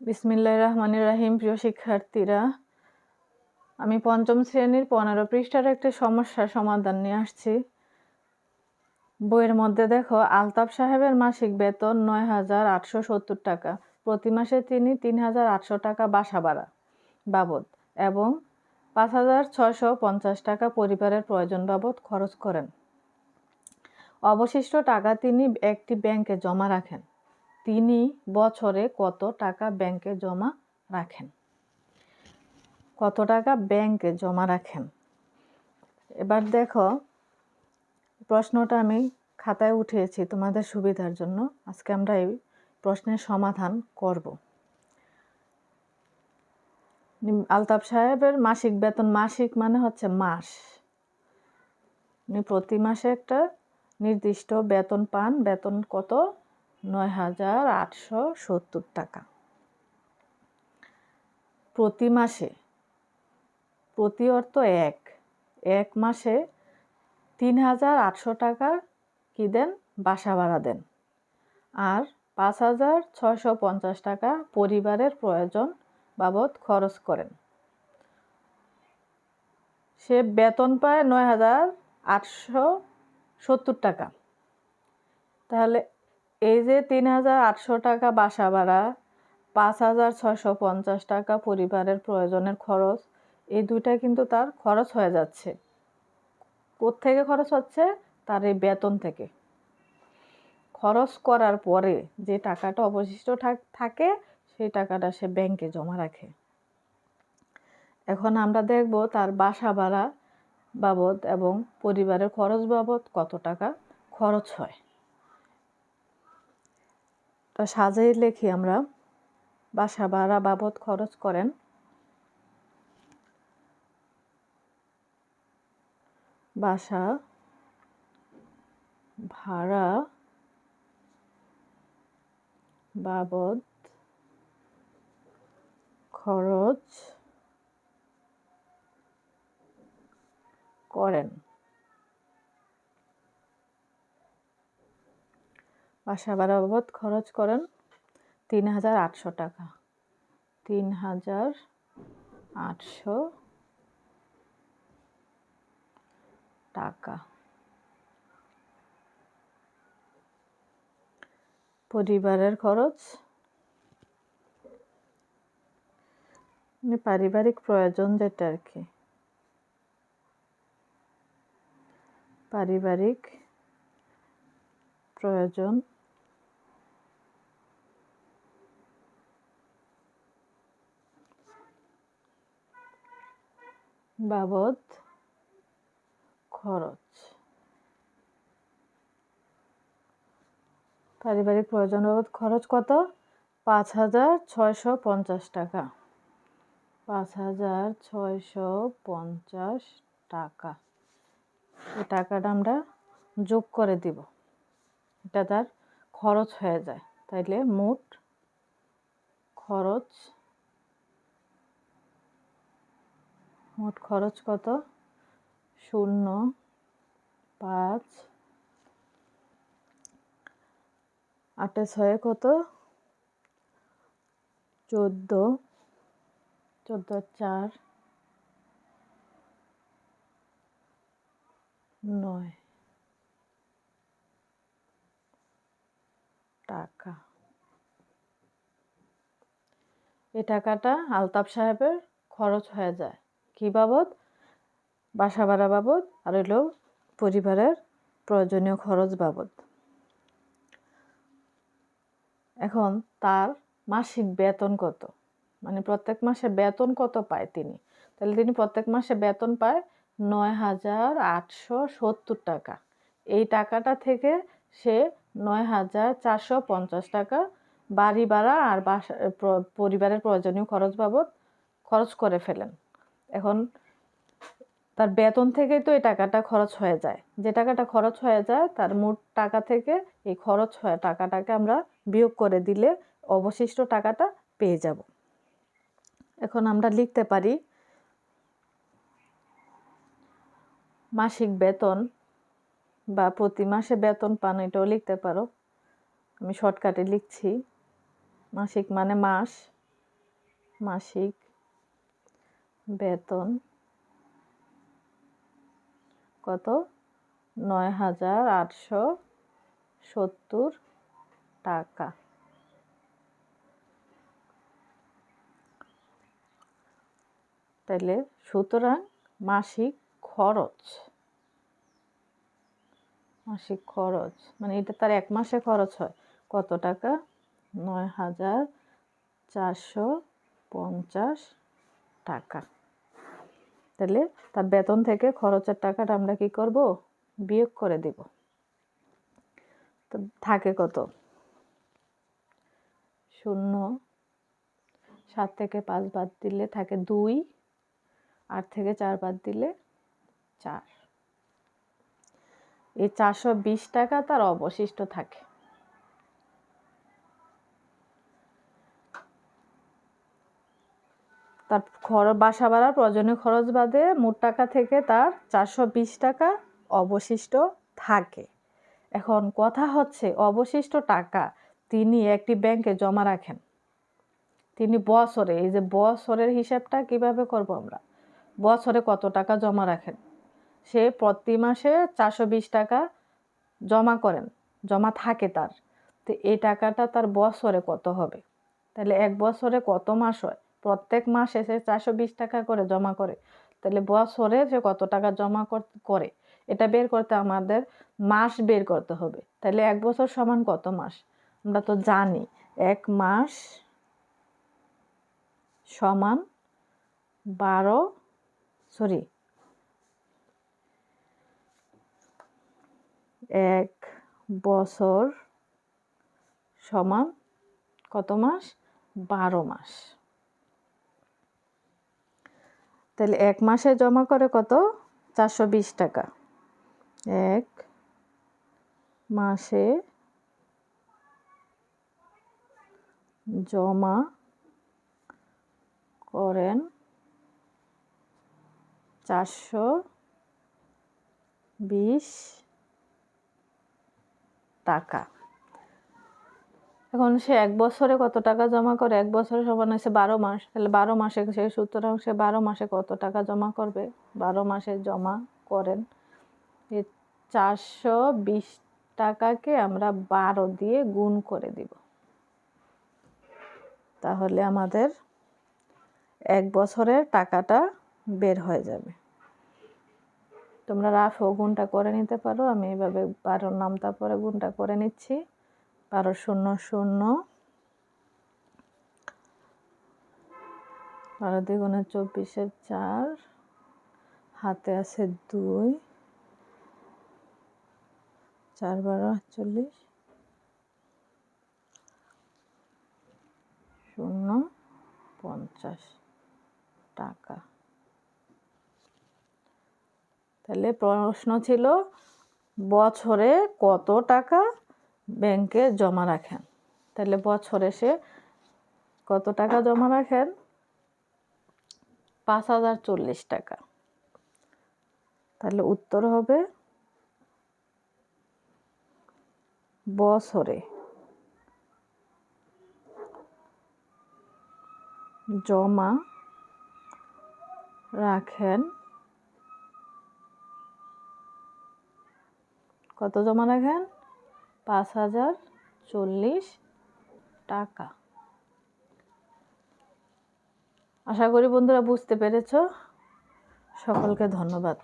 বিসমিল্লাহ রহমান রাহিম, প্রিয় শিক্ষার্থীরা। আমি পঞ্চম শ্রেণির পনেরো পৃষ্ঠার একটি সমস্যার সমাধান নিয়ে আসছি। বইয়ের মধ্যে দেখো, আলতাফ সাহেবের মাসিক বেতন নয় হাজার আটশো সত্তর টাকা। প্রতি মাসে তিনি তিন হাজার আটশো টাকা বাসা ভাড়া বাবদ এবং পাঁচ হাজার ছশো পঞ্চাশ টাকা পরিবারের প্রয়োজন বাবদ খরচ করেন। অবশিষ্ট টাকা তিনি একটি ব্যাংকে জমা রাখেন। তিনি বছরে কত টাকা ব্যাংকে জমা রাখেন? কত টাকা ব্যাংকে জমা রাখেন? এবার দেখো, প্রশ্নটা আমি খাতায় উঠিয়েছি তোমাদের সুবিধার জন্য। আজকে আমরা এই প্রশ্নের সমাধান করব। আলতাফ সাহেবের মাসিক বেতন, মাসিক মানে হচ্ছে মাস। উনি প্রতি মাসে একটা নির্দিষ্ট বেতন পান। বেতন কত? নয় হাজার আটশো সত্তর টাকা। প্রতি মাসে, প্রতি অর্থ এক। এক মাসে তিন হাজার আটশো টাকা কি দেন? বাসা ভাড়া দেন। আর পাঁচ হাজার ছয়শো পঞ্চাশ টাকা পরিবারের প্রয়োজন বাবদ খরচ করেন। সে বেতন পায় নয় হাজার আটশো সত্তর টাকা। তাহলে এই যে তিন হাজার আটশো টাকা বাসা ভাড়া, পাঁচ হাজার ছয়শো পঞ্চাশ টাকা পরিবারের প্রয়োজনের খরচ, এই দুইটা কিন্তু তার খরচ হয়ে যাচ্ছে। থেকে খরচ হচ্ছে? তার এই বেতন থেকে। খরচ করার পরে যে টাকাটা অবশিষ্ট থাকে, সেই টাকাটা সে ব্যাংকে জমা রাখে। এখন আমরা দেখব তার বাসা ভাড়া বাবদ এবং পরিবারের খরচ বাবদ কত টাকা খরচ হয়। তা সাজাই লেখি আমরা বাসা ভাড়া বাবদ খরচ করেন। বাসা ভাড়া বাবদ খরচ করেন। বাসা বাবদ খরচ করেন তিন হাজার আটশো টাকা। তিন হাজার আটশো টাকা। পরিবারের খরচ? মানে পারিবারিক প্রয়োজন যেটা আর কি। পারিবারিক প্রয়োজন। বাবদ খরচ। পারিবারিক প্রয়োজন বাবদ খরচ কত? পাঁচ হাজার ছয়শো পঞ্চাশ টাকা। পাঁচ হাজার ছয়শো পঞ্চাশ টাকা। এই টাকাটা আমরা যোগ করে দিব। এটা তার খরচ হয়ে যায়। তাইলে মোট খরচ মোট খরচ কত? শূন্য, পাঁচ, আটে ছয় কত? চোদ্দ চোদ্দ চার, নয়। টাকা। এ টাকাটা আলতাফ সাহেবের খরচ হয়ে যায়। কি বাবদ? বাসা ভাড়া বাবদ আর হইল পরিবারের প্রয়োজনীয় খরচ বাবদ। এখন তার মাসিক বেতন কত? মানে প্রত্যেক মাসে বেতন কত পায় তিনি? তাহলে তিনি প্রত্যেক মাসে বেতন পায় নয় হাজার আটশো সত্তর টাকা। এই টাকাটা থেকে সে নয় হাজার চারশো পঞ্চাশ টাকা বাড়ি ভাড়া আর বাসা পরিবারের প্রয়োজনীয় খরচ বাবদ খরচ করে ফেলেন। এখন তার বেতন থেকেই তো এই টাকাটা খরচ হয়ে যায়। যে টাকাটা খরচ হয়ে যায়, তার মোট টাকা থেকে এই খরচ হয়ে টাকাটাকে আমরা বিয়োগ করে দিলে অবশিষ্ট টাকাটা পেয়ে যাব। এখন আমরা লিখতে পারি, মাসিক বেতন বা প্রতি মাসে বেতন পান, এটাও লিখতে পারো। আমি শর্টকাটে লিখছি, মাসিক মানে মাস, মাসিক বেতন কত? নয় হাজার আটশো সত্তর টাকা। তাহলে সুতরাং মাসিক খরচ মাসিক খরচ মানে এটা তার এক মাসে খরচ হয়। কত টাকা? নয় হাজার চারশো পঞ্চাশ টাকা। তাহলে তার বেতন থেকে খরচের টাকাটা আমরা কি করব? বিয়োগ করে দিব। তো থাকে কত? শূন্য। সাত থেকে পাঁচ বাদ দিলে থাকে দুই। আট থেকে চার বাদ দিলে চার। এই চারশো বিশ টাকা তার অবশিষ্ট থাকে। তার খরচ বাসা ভাড়ার প্রয়োজনীয় খরচ বাদে মোট টাকা থেকে তার চারশো বিশ টাকা অবশিষ্ট থাকে। এখন কথা হচ্ছে, অবশিষ্ট টাকা তিনি একটি ব্যাংকে জমা রাখেন। তিনি বছরে, এই যে বছরের হিসাবটা কীভাবে করব আমরা? বছরে কত টাকা জমা রাখেন? সে প্রতি মাসে চারশো বিশ টাকা জমা করেন, জমা থাকে তার। তো এই টাকাটা তার বছরে কত হবে? তাহলে এক বছরে কত মাস হয়? প্রত্যেক মাসে সে চারশো বিশ টাকা করে জমা করে। তাহলে বছরে সে কত টাকা জমা করে এটা বের করতে আমাদের মাস বের করতে হবে। তাহলে এক বছর সমান কত মাস? আমরা তো জানি, এক মাস সমান বারো, সরি, এক বছর সমান কত মাস? বারো মাস। তাহলে এক মাসে জমা করে কত? চারশো বিশ টাকা। এক মাসে জমা করেন চারশো বিশ টাকা। এখন সে এক বছরে কত টাকা জমা করে? এক বছরে সমান হয়েছে বারো মাস। তাহলে বারো মাসে সে সুতরাং সে বারো মাসে কত টাকা জমা করবে? বারো মাসে জমা করেন। এই চারশো বিশ টাকাকে আমরা বারো দিয়ে গুণ করে দিব। তাহলে আমাদের এক বছরের টাকাটা বের হয়ে যাবে। তোমরা রাফ ও গুণটা করে নিতে পারো। আমি এভাবে বারোর নাম তারপরে গুণটা করে নিচ্ছি। বারো শূন্য শূন্য। বারো দ্বিগুণে চব্বিশের চার। হাতে আছে দুই। চার বারো আটচল্লিশ শূন্য পঞ্চাশ টাকা। তাহলে প্রশ্ন ছিল, বছরে কত টাকা ব্যাংকে জমা রাখেন। তাহলে বছরে সে কত টাকা জমা রাখেন? পাঁচ হাজার চল্লিশ টাকা। তাহলে উত্তর হবে বছরে জমা রাখেন কত জমা রাখেন? পাঁচ হাজার চল্লিশ টাকা। আশা করি বন্ধুরা বুঝতে পেরেছ। সকলকে ধন্যবাদ।